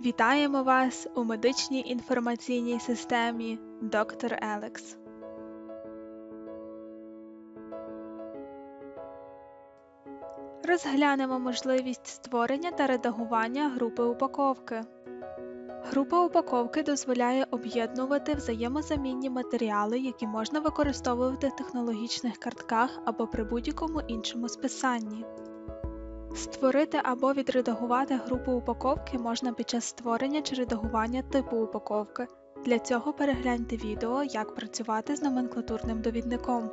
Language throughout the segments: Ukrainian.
Вітаємо вас у медичній інформаційній системі Доктор Елекс. Розглянемо можливість створення та редагування групи упаковки. Група упаковки дозволяє об'єднувати взаємозамінні матеріали, які можна використовувати в технологічних картках або при будь-якому іншому списанні. Створити або відредагувати групу упаковки можна під час створення чи редагування типу упаковки. Для цього перегляньте відео, як працювати з номенклатурним довідником.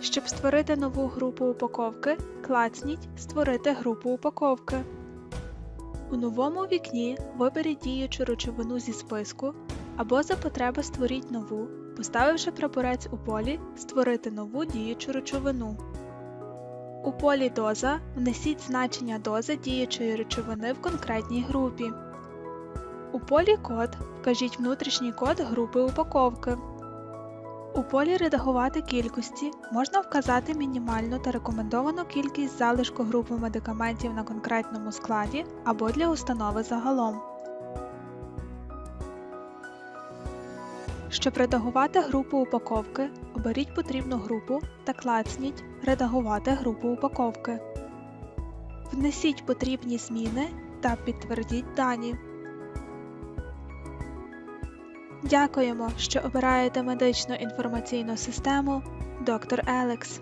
Щоб створити нову групу упаковки, клацніть Створити групу упаковки. У новому вікні виберіть діючу речовину зі списку або за потреби створіть нову, поставивши прапорець у полі Створити нову діючу речовину. У полі Доза внесіть значення дози діючої речовини в конкретній групі. У полі Код вкажіть внутрішній код групи упаковки. У полі Редагувати кількості можна вказати мінімальну та рекомендовану кількість залишку групи медикаментів на конкретному складі або для установи загалом. Щоб редагувати групу упаковки, оберіть потрібну групу та клацніть Редагувати групу упаковки. Внесіть потрібні зміни та підтвердіть дані. Дякуємо, що обираєте медичну інформаційну систему Доктор Елекс.